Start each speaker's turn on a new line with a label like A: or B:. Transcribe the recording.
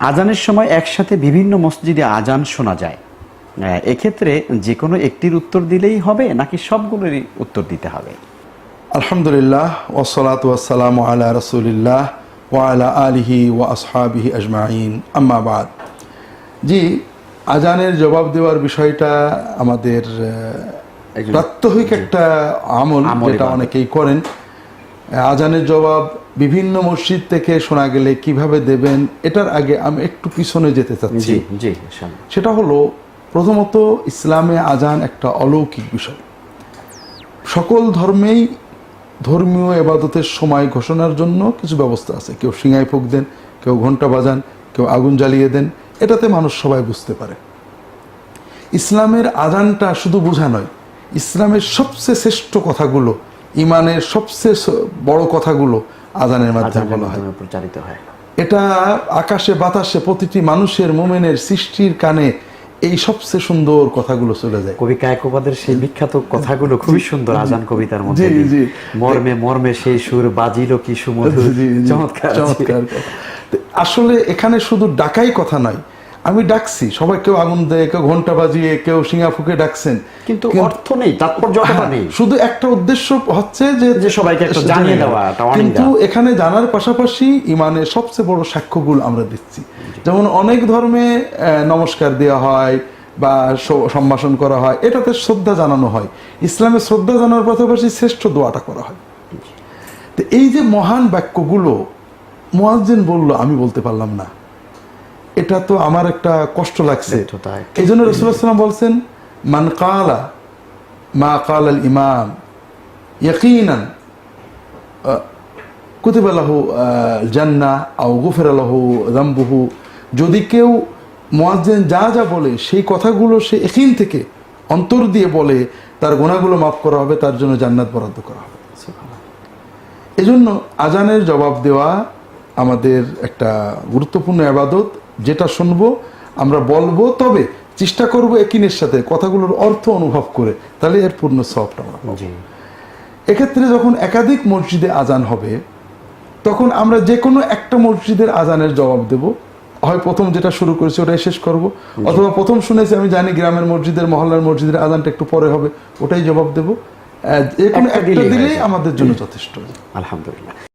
A: আজানের সময় একসাথে বিভিন্ন মসজিদে আজান শোনা যায়। এক্ষেত্রে যে কোনো একটির উত্তর দিলেই হবে নাকি সবগুলোরই উত্তর দিতে হবে?
B: আলহামদুলিল্লাহ ওসলাত ওয়াসালাম আলা রসুলিল্লাহ ওয়ালা আলিহি ওয়া আসহাবিহি আজমাইন। আম্মাবাদ জি আজানের জবাব দেওয়ার বিষয়টা আমাদের প্রাত্যহিক একটা আমল
A: আমল
B: যেটা অনেকেই করেন। আজানের জবাব বিভিন্ন মসজিদ থেকে শোনা গেলে কীভাবে দেবেন এটার আগে আমি একটু পিছনে যেতে চাচ্ছি। সেটা হলো প্রথমত ইসলামে আজান একটা অলৌকিক বিষয়। সকল ধর্মেই ধর্মীয় এবাদতের সময় ঘোষণার জন্য কিছু ব্যবস্থা আছে। কেউ সিঙাই ফুক দেন কেউ ঘণ্টা বাজান কেউ আগুন জ্বালিয়ে দেন এটাতে মানুষ সবাই বুঝতে পারে। ইসলামের আজানটা শুধু বোঝা নয় ইসলামের সবচেয়ে শ্রেষ্ঠ কথাগুলো ইমানের সবচেয়ে বড় কথাগুলো আজানের মাধ্যমে বলা হয়।
A: প্রচারিত হয়।
B: এটা আকাশে বাতাসে প্রতিটি মানুষের মোমেনের সৃষ্টির কানে এই সবচেয়ে সুন্দর কথাগুলো চলে যায়।
A: কবি কায়কোবাদের সেই বিখ্যাত কথাগুলো খুবই সুন্দর আজান কবিতার মধ্যে। মর্মে মর্মে সেই সুর বাজিল কি সুমধুর। চমৎকার।
B: চমৎকার। আসলে এখানে শুধু ডাকাই কথা নয় আমি ডাকছি সবাই কেউ আগুন দেয় কেউ ঘণ্টা বাজিয়ে কেউ সিঙ্গা ফুকে ডাকছেন।
A: কিন্তু অর্থ নেই তাৎপর্য
B: হ্যাঁ,
A: নেই।
B: শুধু একটা উদ্দেশ্য হচ্ছে যে
A: যে সবাইকে একটু জানিয়ে দেওয়া,
B: কিন্তু এখানে জানার পাশাপাশি ইমানের সবচেয়ে বড় সাক্ষ্যগুলো আমরা দিচ্ছি। যেমন অনেক ধর্মে নমস্কার দেওয়া হয় বা সম্ভাষণ করা হয় এটাতে শ্রদ্ধা জানানো হয়। ইসলামে শ্রদ্ধা জানার পাশাপাশি শ্রেষ্ঠ দোয়াটা করা হয়। তো এই যে মহান বাক্যগুলো মোয়াজ্জিন বলল আমি বলতে পারলাম না। এটা তো আমার একটা কষ্ট লাগছে। এই জন্য রসুলাম বলছেন মান কালা মা কাল আল ইমাম ইয়াকিনান কুতিবা লাহু জান্না আও গুফের লাহু জাম্বুহু যদি কেউ মোয়াজ্জেন যা যা বলে সেই কথাগুলো সে একিন থেকে অন্তর দিয়ে বলে তার গোনাগুলো মাফ করা হবে তার জন্য জান্নাত বরাদ্দ করা হবে। এজন্য আজানের জবাব দেওয়া আমাদের একটা গুরুত্বপূর্ণ আবাদত যেটা শুনব আমরা বলব তবে চেষ্টা করব একিনের সাথে কথাগুলোর অর্থ অনুভব করে তাহলে এর পূর্ণ সবটা আমরা এক্ষেত্রে যখন একাধিক মসজিদে আজান হবে তখন আমরা যে কোনো একটা মসজিদের আজানের জবাব দেব। হয় প্রথম যেটা শুরু করেছি ওটাই শেষ করব অথবা প্রথম শুনেছি আমি জানি গ্রামের মসজিদের মহল্লার মসজিদের আজানটা একটু পরে হবে ওটাই জবাব দেব। যে কোনো
A: একটা দিলেই।
B: আমাদের জন্য যথেষ্ট।
A: আলহামদুলিল্লাহ।